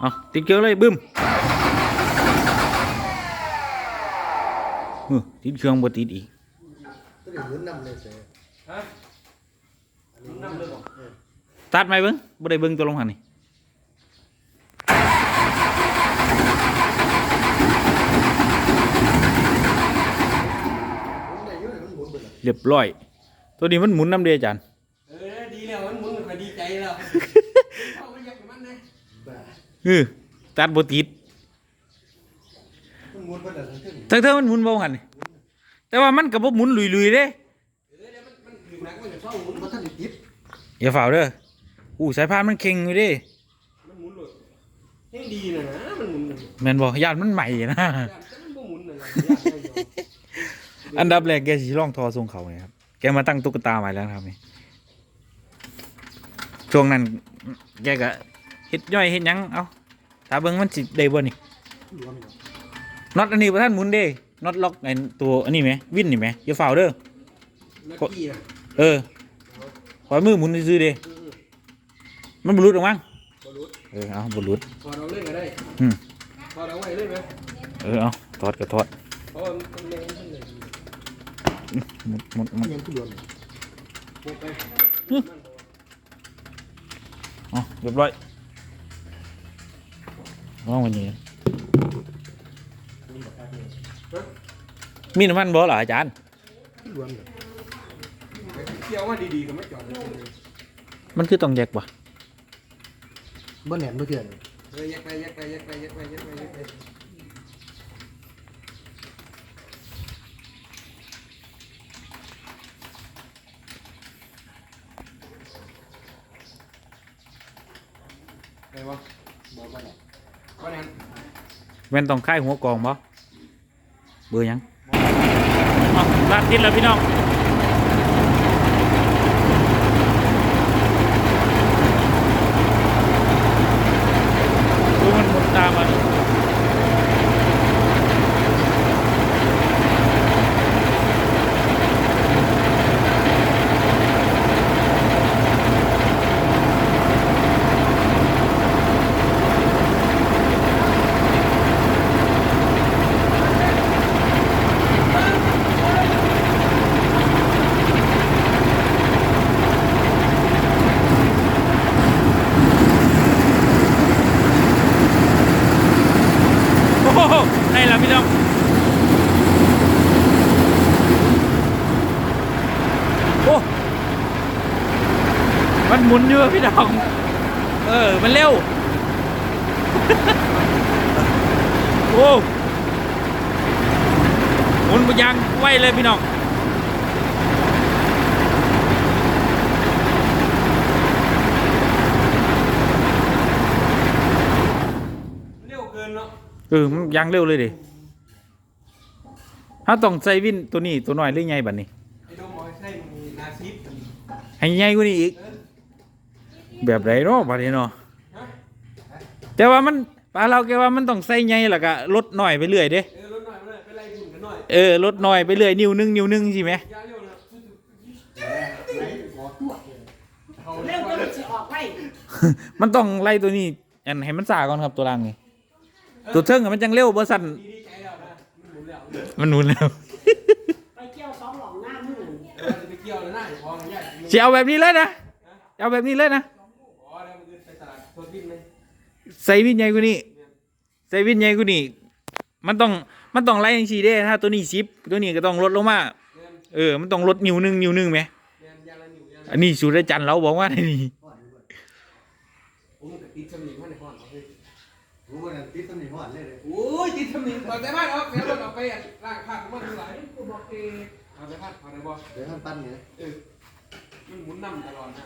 เอาติดเกลียวเลยบึ้มเออติดเครื่องบ่ติดอีก ตัวนี้หมุนนำเลยเสีย ฮะมันนำเลยบอก ตัดไหมเบิ้งบ่ได้เบิ้งตัวลงหันนี่ หมุนได้อยุ่งมันหมุนไปเลย เรียบร้อย ตัวนี้มันหมุนน้ำเดียอาจาร เออตัดบ่ติดมันหมุนไปแต่ทั้งขึ้นทั้งเท่ามันหมุนบ่หันนี่แต่ว่ามันก็บ่หมุนลุยๆเด้เออเดี๋ยวมันมันถึงนักมันจะเข้าหมุนมันท่านได้ติดอย่าฝ่าเด้ออู้สายพานมันเค็งอยู่เด้มันหมุนเลยยังดีนะนะมันหมุนเลยแม่นบ่ญาติมันใหม่นะแต่มันบ่หมุนเลยยากได้อยู่อันดับแรกแกสิลองทอทรงเขาเนี่ยครับแกมาตั้งตุ๊กตาไว้แล้วนะครับนี่ช่วงนั้นแกก็ เฮ็ดย่อยเฮ็ดหยังเอาตาเบิ่งมันสิได้บ่นี่รวมอยู่น็อตอันนี้บ่ทันหมุนเด้น็อตล็อกไอ้ตัวอันนี้ไหมวินนี่ไหมอย่าฝ่าเด้อลักกี้นะเออปล่อยมือหมุนซื่อๆเด้อืมมันบ่หลุดออกมั้งบอลลูนเออเอาบ่หลุดพอเราเล่นก็ได้อืมพอเราไว้เล่นไหมเออเอาถอดก็ถอดเพราะว่ามันแรงขึ้นเลยหมุนหมุนหมุนยังคือรวมอยู่โปะไปอ๋อเรียบร้อย ว่างวันนี้มีน้ำมันบ่ล่ะอาจารย์รวมอยู่เที่ยวว่าดีๆก็ไม่จอดเลยมันคือต้องแยกบ่บ่แหนมบ่เถื่อนเออแยกไปแยกไปแยกไปแยกไปแยกไปแยกไปไปวะ บ่บ่แหนม วันนั้น แม่นต้องค่ายหัวกองบ่เบอร์หยังเอาลาดทิศแล้วพี่น้องดูมันหมุนตามมาโอ้โหได้แล้วพี่น้องโอ้ มันหมุนอยู่อะพี่น้อง เออ มันเร็ว โอ้หมุนไปยางไวเลยพี่น้องเร็วเกินเนาะเออมันยางเร็วเลยดิถ้าต้องใส่วินตัวนี้ตัวน้อยหรือไงบัดนี้ไอ้โดมบอกให้ใช่มีนาซิปให้ใหญ่กว่านี้อีกเออ แบบไรเนาะบัดนี้เนาะฮะแต่ว่ามันปลาเราแกว่ามันต้องใส่ใหญ่แล้วก็ลดหน่อยไปเรื่อยเด้เออรถหน่อยมาเลยไปไล่บุญกันหน่อยเออลดหน่อยไปเรื่อยนิ้วหนึงนิ้วหนึงใช่ไหมยาเร็วนะไหนขอตัวเลยเขาเร็วก็จะออกไปมันต้องไล่ตัวนี้อันให้มันสาก่อนครับตัวล่างนี่ตัวเทิงอะมันจังเร็วบ่สั่นดีดีใจแล้วนะมันหมุนแล้วมันหนุนแล้วไปเกี่ยวสองหลองหน้ามือเออจะไปเกี่ยวแล้วนะพอมันใหญ่จะเอาแบบนี้เลยนะ เอาแบบนี้เลยนะ ใส่วินใหญ่กว่านี้ใส่วินใหญ่กว่านี้มันต้องมันต้องไล่จังซี่เด้ถ้าตัวนี้สิบตัวนี้ก็ต้องลดลงมาเรียนเออ มันต้องลดนิ้วหนึงนิ้วหนึงไหมเรียนยาละหนิวยาอันนี้สูตรอาจารย์เราบอกว่าในนี่ผมก็ติดสมิงมาในห้องเขาเลยรู้ว่านั่นติดตำหนิหอดเลยเลยโอ้ยติดสมิงก่อนแต่บ้านออกแล้วเราไปล่างข้างมันเท่าไหร่กูบอกเองเอาไปพัดเอาไปบอกเดี๋ยวท่านปั้นเนี่ยเออมันหมุนนำตลอดนะ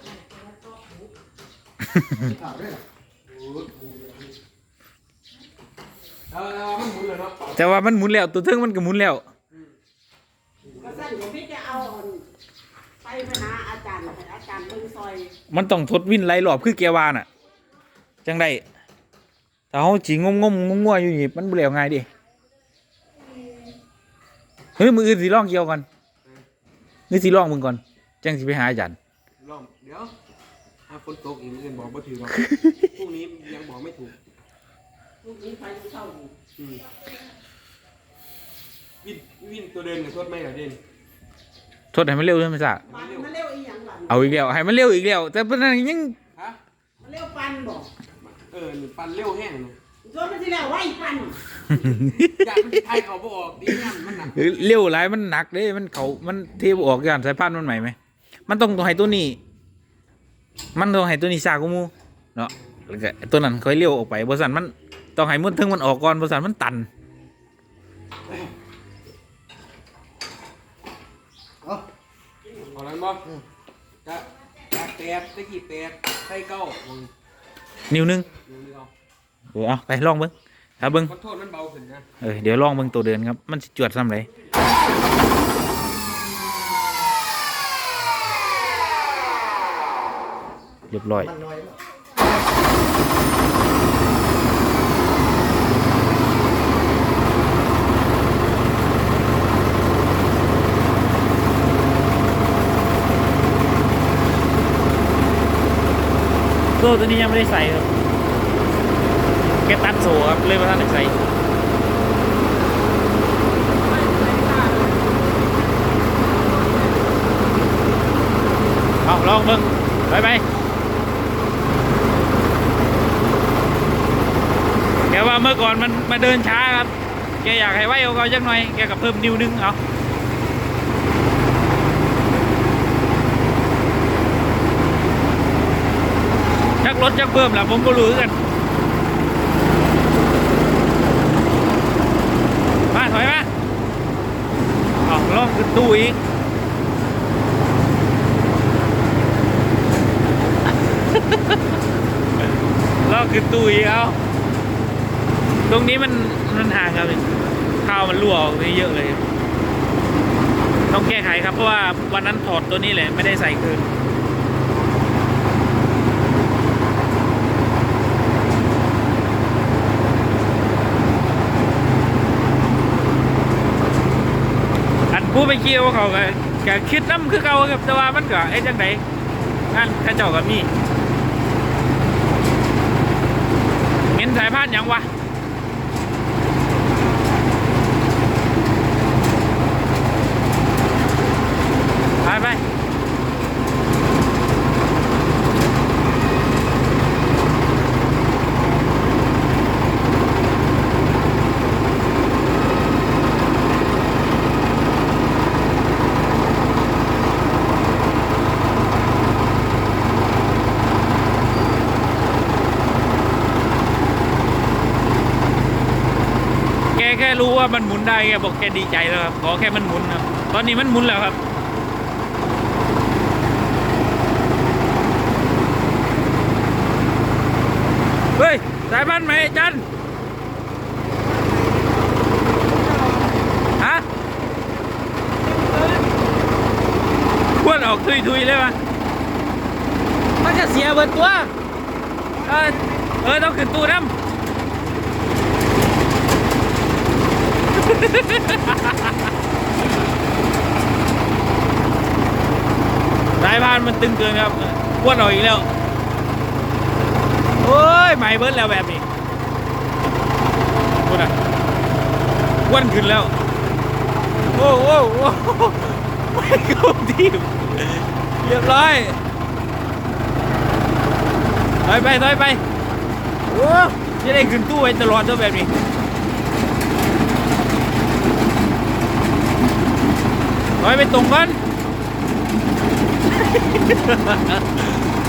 แต่ว่ามันหมุนแล้วตัวเทิงมันก็หมุนแล้วก็สั่นผมพี่จะเอาไปไปหาอาจารย์ให้อาจารย์เบิ่งซอย มันต้องทดวินไล่รอบคือแกวาน่ะ จังได้ถ้าเขาจีงมงมงงัวๆอยู่นี่มันเปลี่ยวง่ายดิเฮ้ยมืออื่นสิลองเกี่ยวกันนี่สิลองมึงก่อนจังสิไปหาอาจารย์ลองเดี๋ยว ถ้าฝนตกอีกเงินบอกไม่ถือหรอกพรุ่งนี้ยังบอกไม่ถูกลูกนี้ไฟเข้าอยู่อืมวินวินตัวเดินกับโทษไม่เหรอเด่นโทษให้มันเร็วใช่ไหมจ๊ะปันมันเร็วอีหยังหลังเอาอีกแล้วให้มันเร็วอีกแล้วแต่ปานนั้นยังฮะมันเร็วปันบอกเออหนึ่งปันเร็วแห้งนะส่วนมันที่แล้วไว้ปันอยากมันไทยเขาบออกดีงามมันหนักเร็วหลายมันหนักเด้มันเขามันเทบออกกันสายพานมันใหม่ไหมมันต้องต้องให้ตัวนี้ มันต้องให้ตัวนี้ซากกูมูเนาะแล้วก็ตัวนั้นค่อยเลี้ยวออกไปบริษัทมันต้องให้มันถึงมันออกก่อนบริษัทมันตันเอาเอาแล้วบ่จะจะแตกตะกี้แตกไส้เก้ามึงนิ้วหนึงดูนี่เอาเออเอาไปลองเบิ้งถ้าเบิ้งขอโทษมันเบาขึ้นนะ เออเดี๋ยวลองเบิ้งตัวเดินครับ มันสิจวดซ้ำไร รียบร้อยมันน้อยแล้วโซ่ตัวนี้ยังไม่ได้ใส่ครับแกตันโซ่ครับเลยมาทันได้ใส่เอาลองเบิ่งไปไปแก ว่าเมื่อก่อนมันมาเดินช้าครับ แกอยากให้ไว้เอาเขาจังหน่อย แกก็เพิ่มนิ้วนึงเอาจักรถจักเพิ่มแหละผมก็รู้กันมาถอยมาเอาลองขึ้นตู้อีกลอกขึ้นตู้อีกเอา ตรงนี้มันมันห่างครับข้าวมันรั่วออกไปเยอะเลย ต้องแก้ไขครับเพราะว่าวันนั้นถอดตัวนี้แหละไม่ได้ใส่คืนอันผู้ไปเกี่ยวเขาก็ก็คิดน้ำคือเก่าครับแต่ว่ามันก็ไอ้จังไดงานเข้าเจ้าก็มีเห็นสายพานยังวะไปไปแกแค่รู้ว่ามันหมุน ได้แกบอกแกดีใจแล้วครับ ขอแค่มันหมุนครับ ตอนนี้มันหมุนแล้วครับ เฮ้ย สายพันธุ์ไหมจันฮะพวนออกทุยๆเลยปะมันจะเสียเบิดตัว เออ เออ ต้องขึ้นตู้น้ำ สายพานมันตึงเกินครับพวนออกอีกแล้วโอ้ยใหม่เบิร์ดแล้วแบบนี้คุณอะอ้วนขึ้นแล้ว โอ้โหไม่เข้าทีมเรียบร้อยถอยไปถอยไปโอ้จะได้ขึ้นตู้ไว้ตลอดตัวแบบนี้ ถอยไปตรงกัน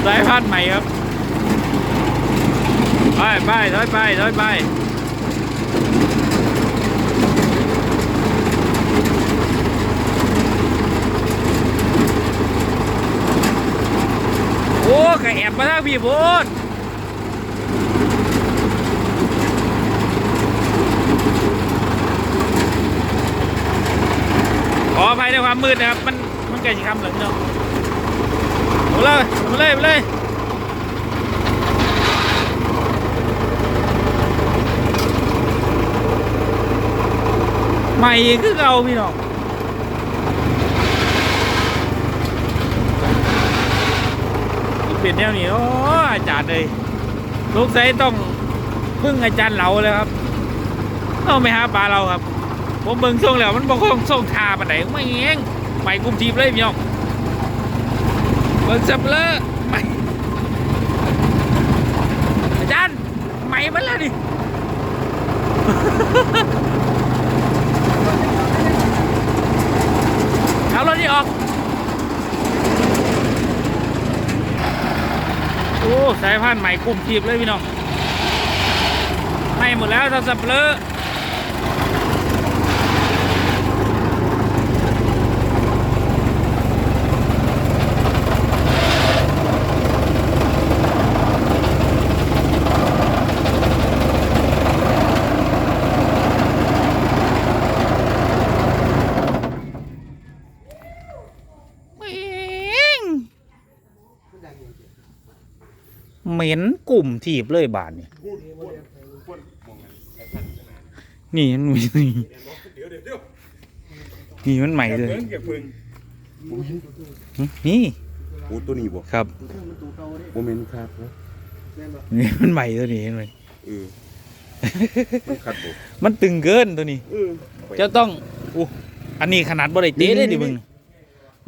สายพันธุ์ใหม่ครับ ไปไปถอยไปถอยไปโอ้กระแอบมาทางพี่พูดขออภัยใน ความมืดนะครับ มันมันใกล้จะค่ำแล้วพี่น้องเอาเลยเอาเลยเอาเลยใหม่คือเก่าพี่น้องเป็นแนวนี้โอ้อาจารย์เลยลูกใสต้องพึ่งอาจารย์เหลาเลยครับเอาไปหาปลาเราครับ ผมเบิ่งส่งแล้วมันบอกคงส่งทาปานไหนไม่เองไปกุมทีมเลยพี่น้องเบิ่งสับเลอไปอาจารย์ไม่มันแล้วดิเอารถนี่ออก โอ้สายพันธุ์ใหม่กลุ่มทีบเลยพี่น้องไม่หมดแล้วทั้งสับเลอ เหม็นกลุ่มทีบเลยบาทนี่นี่มันมีนี่เดี๋ยวเดี๋ยวเดี๋ยวนี่มันใหม่เลยเพิ่งเก็บพึ่งนี่โอ้ตัวนี้บ่ครับโมเมนต์ครับนะนี่มันใหม่ตัวนี้เห็นไหมเออมันขัดบ่มันตึงเกินตัวนี้เออเจ้าต้องอู้อันนี้ขนาดบริเตะได้ดิมึง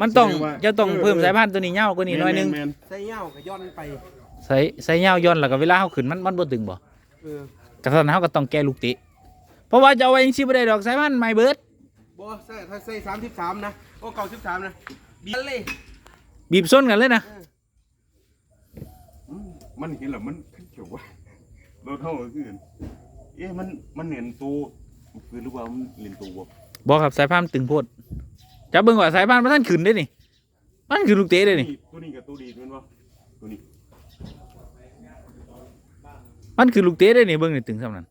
มันต้องแสดงว่าเจ้าต้องเออเพิ่มเออ สายพันธุ์ตัวนี้เงาวกว่านี้หน้อยนึงแม่นใส่เหย้าก็ย้อนไป ใส่ใส่เงาวย้อนแล้วก็เวลาเขาขึ้นมันมันบ่ตึงบ่เออกระทันเขาก็ต้องแก้ลูกเตะเพราะว่าจะเอาไว้ยังชิบ่ได้ดอกสายพันธุ์ใหม่เบิดบ่ใส่ถ้าใส่สามสิบสามนะโอ้เก้าสิบสามนะบีบเลย บีบส้นกันเลยนะอืมมันเห็นแล้วมันเขียวว่าโดนเท่าคือกันเอ๊ะมันมันเห็นตัวคือหรือว่ามันเห็นตัวบ่บอกครับสายพันธุ์มันตึงโพด จะเบิ่งว่าสายพันธุ์มันท่านขึ้นได้นี่มันขึ้นลูกเตะได้นี่ ตัวนี้กับตัวดีดแมันบ่ตัวนี้มันขึ้นลูกเตะได้นี่เบิ่งนี่ตึงซ้ำนั้น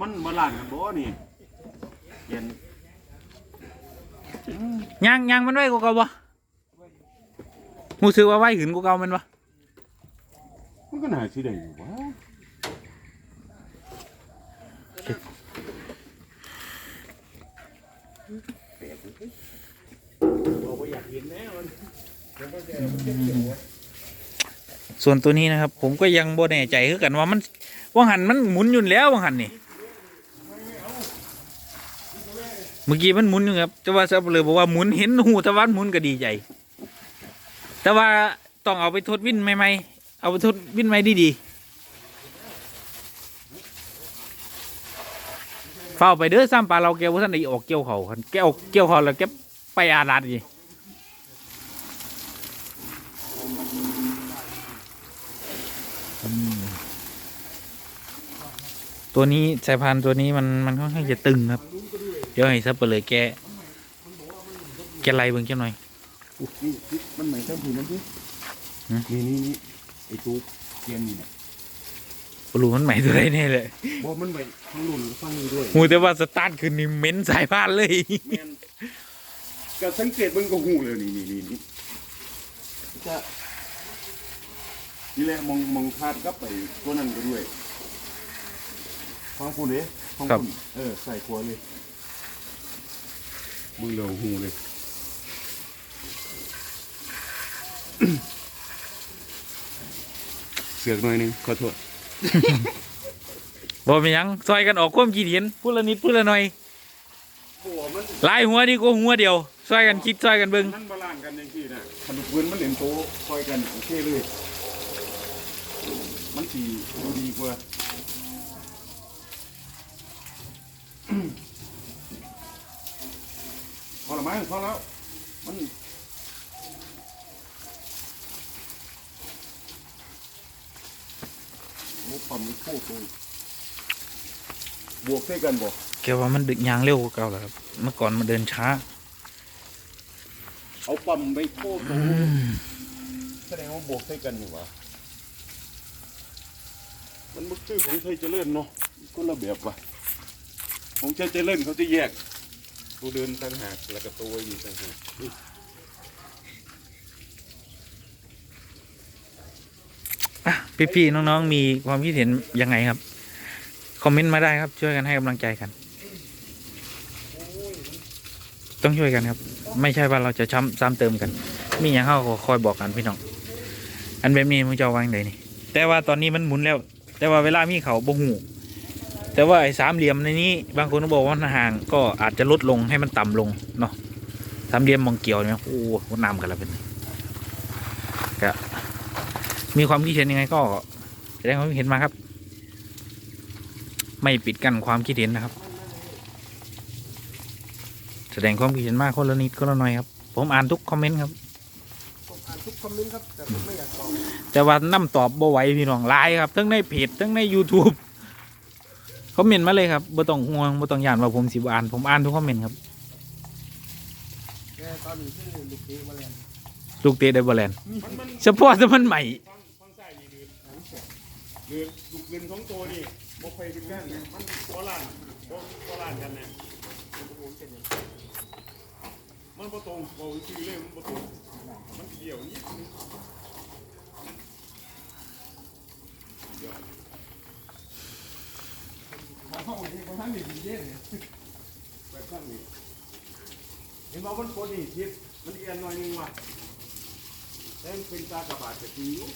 มันมาล้านกันบ่นี่เย็นยางยางมันไว้กว่าเก่าบ่รู้สึกว่าไว้ขึ้นกว่าเก่าแมันบ่มันก็น่าสิได้อยู่วะ ส่วนตัวนี้นะครับ ผมก็ยังบ่แน่ใจคือกันว่ามันว่าหันมันหมุนอยู่แล้วว่าหันนี่เมื่อกี้มันหมุนอยู่ครับแต่ว่าซับเลยบอกว่าหมุนเห็นหูต่ว่าหมุนก็ดีใจ แต่ว่าต้องเอาไปทดวินใหม่ๆเอาไปทดวินใหม่ดีๆเฝ้าไปเด้อซ้ำปลาเราแกว่าท่านได้ออกเกี่ยวเขาแกออกเกี่ยวเขาแล้วแกไปอาลาดอีก ตัวนี้สายพานธุ์ตัวนี้มันมันค่อนข้างจะตึงครับ เดี๋ยวให้ซับไปเลยแกแกไล่เบิ่งแค่หน่อยอุ๊ยนี่นี่มันไหนทั้งผืนนั่นดิหืมนี่นี่นี่ไอ้ตัวเกียนนี่เนี่ยบรูมันใหม่ตัวไหนเนี่ยเลยบ่มันไหวทั้งรุ่นฟังนี่ด้วยหูแต่ว่าสตาร์ทคือนี่เหม้นสายพานธุ์เลยแม่นก็สังเกตเบิ่งก็หูเลยนี่นี่นี่นี่จะนี่แหละมองมองคาดกับไปตัวนั้นก็ด้วย ฟังคุณเด้ฟังคุณเออใส่ขวาเลยมึงเหลวหูเลย เสือกหน่อยหนึงขอโทษบ่มีหยังซอยกันออกความคิดเห็นพูดละนิดพูดละหน่อยหัวมันหลายหัวนี่ก็หัวเดียวซอยกันคิดซอยกันเบิ่งมันบาลานซ์กันจังซี่นะขนมปืนมันเล่นโตคอยกันโอเคเลย มันสีดูดีกว่า พอละมั้งพอแล้ว มันโอ้ปั๊มมันโคตรเลยบวกใส่กันบ่แกว่ามันดึกยางเร็วกว่าเก่าแล้วครับ เมื่อก่อนมันเดินช้า เอาปั๊มไปโคตรแสดงว่าบวกใส่กันอยู่วะมันมันคือของไทยเจริญเนาะก็ระเบียบว่ะ ของไทยเจริญเขาจะแยกตัวเดินต่างหากแล้วก็ตัวอยู่ต่างหากนี่พี่ๆน้องๆมีความคิดเห็นยังไงครับ คอมเมนต์มาได้ครับช่วยกันให้กำลังใจกัน ต้องช่วยกันครับ ไม่ใช่ว่าเราจะช้ำซ้ำเติมกัน มีอย่างเข้าก็คอยบอกกันพี่น้องอันแบบนี้มึงจะวางไหนนี่แต่ว่าตอนนี้มันหมุนแล้ว แต่ว่าเวลามีเขาบ่หู แต่ว่าไอ้สามเหลี่ยมในนี้ บางคนก็บอกว่ามันห่างก็อาจจะลดลงให้มันต่ำลงเนาะสามเหลี่ยมมองเกี่ยวเนี่ยโอ้โหน้ำกันแล้วเป็นไงก็มีความคิดเห็นยังไงก็แสดงความคิดเห็นมาครับ ไม่ปิดกั้นความคิดเห็นนะครับ แสดงความคิดเห็นมากคนละนิดคนละหน่อยครับ ผมอ่านทุกคอมเมนต์ครับผมอ่านทุกคอมเมนต์ครับแต่ผมไม่อยากตอบแต่ว่าน้ำตอบบ่ไหวพี่น้องไลน์ครับทั้งในเพจทั้งใน YouTube คอมเมนต์มาเลยครับบ่ต้องห่วงบ่ต้องย่านว่าผมสิบ่อ่านผมอ่านทุกคอมเมนต์ครับแกตอนนี้ชื่อลูกเกมาแล้วลูกเตะได้บ่แลนด์มันมันเฉพาะแต่มันใหม่ฟังฟังใส่นี่เดือนเดือนลูกเดือนของตัวนี่บ่ค่อยเป็นกันมันบ่ล้านบ่บ่ล้านกันนะมันบ่ตรงบ่ชื่อเลยมันบ่ตรงมันเกี่ยวนิดนึง ของท่านนี่ดีเด้เนี่ยแบบนั้นนี่เห็นว่ามันโคนนี่คิดมันเอียนหน่อยนึงว่ะแต่นเป็นตากระบาดจะจริงอยู่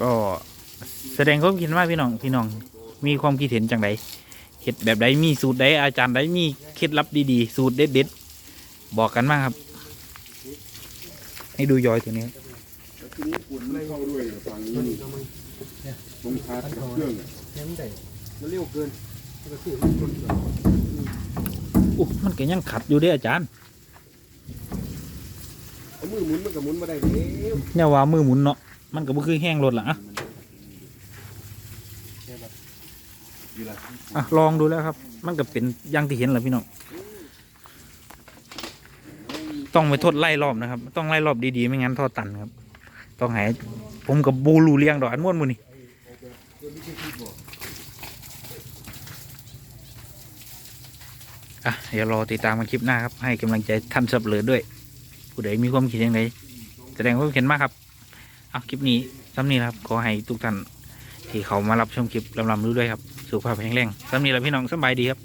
ก็แสดงความคิดเห็นมาพี่น้องพี่น้องมีความคิดเห็นจังไดเฮ็ดแบบใดมีสูตรใดอาจารย์ใดมีเคล็ดลับดีๆ สูตรเด็ดๆบอกกันมากครับ ให้ดูยอยตัวนี้ครับ แล้วทีนี้ฝุ่นมัน เข้าด้วยฝั่งนี้นี่ตรงชาร์จกับเครื่องอะแค่มันได้มันเร็วเกินมันก็คือมันชนเกินอุ๊ยมันก็ยังขัดอยู่เด้อาจารย์เอามือหมุนมันก็หมุนมาได้เด้วเนี่ยว่ามือหมุนเนาะมันก็บ่คือแห้งรถละอะอยู่ละอะลองดูแล้วครับ มันก็เป็นอย่างที่เห็นแหละพี่น้องต้องไปทดไล่รอบนะครับ ต้องไล่รอบดีๆไม่งั้นท่อตันครับ ต้องใหายผมกับบูรูเลียงดอกอันม้วนมูนี่อะเดี๋ยวรอติดตามกันคลิปหน้าครับ ให้กำลังใจท่านสับเหลือด้วย ผู้ใดมีความคิดยังไงแสดงความเห็นมากครับเอาคลิปนี้ซ้ำนี้นะครับ ขอให้ทุกท่านที่เขามารับชมคลิปลำลำรู้ด้วยครับ สุขภาพแข็งแรงซ้ำนี้แหละพี่น้องสบายดีครับ